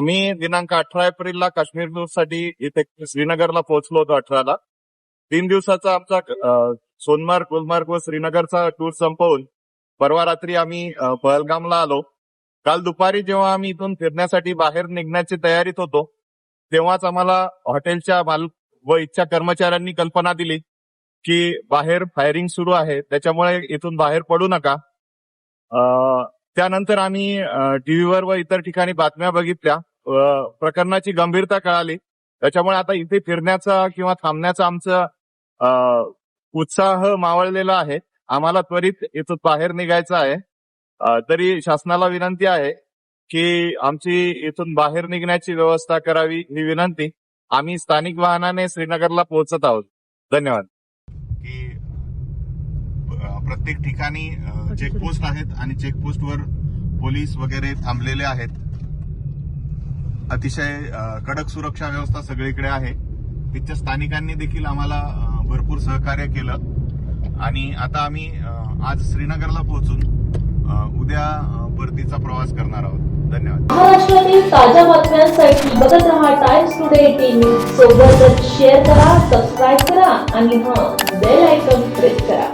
आम्ही दिनांक अठरा एप्रिलला काश्मीरसाठी इथे श्रीनगरला पोहोचलो होतो अठराला. तीन दिवसाचा आमचा सोनमार्ग गुलमार्ग व श्रीनगरचा टूर संपवून परवा रात्री आम्ही पहलगामला आलो. काल दुपारी जेव्हा आम्ही इथून फिरण्यासाठी बाहेर निघण्याची तयारीत होतो तेव्हाच आम्हाला हॉटेलच्या माल व इच्छा कर्मचाऱ्यांनी कल्पना दिली की बाहेर फायरिंग सुरू आहे त्याच्यामुळे इथून बाहेर पडू नका. त्यानंतर आम्ही टीव्हीवर व इतर ठिकाणी बातम्या बघितल्या. प्रकरणाची गंभीरता कळाली. त्याच्यामुळे आता इथे फिरण्याचा किंवा थांबण्याचा आमचा उत्साह मावळलेला आहे. आम्हाला त्वरित इथून बाहेर निघायचं आहे. तरी शासनाला विनंती आहे की आमची इथून बाहेर निघण्याची व्यवस्था करावी ही विनंती. आम्ही स्थानिक वाहनाने श्रीनगरला पोहोचत आहोत. धन्यवाद. की प्रत्येक ठिकाणी चेकपोस्ट आहेत आणि चेकपोस्टवर पोलीस वगैरे थांबलेले आहेत. अतिशय कडक सुरक्षा व्यवस्था सगळीकडे आहे. तिथच्या स्थानिकांनी देखील आम्हाला भरपूर सहकार्य केलं. आणि आता आम्ही आज श्रीनगरला पोहोचून उद्या परतीचा प्रवास करणार आहोत. धन्यवाद. महाराष्ट्रातील ताज्या बातम्यांसाठी बघत राहा टाइम्स टुडे टीव्ही सोबतच शेअर करा सबस्क्राईब करा आणि हा बेल आयकॉन प्रेस करा.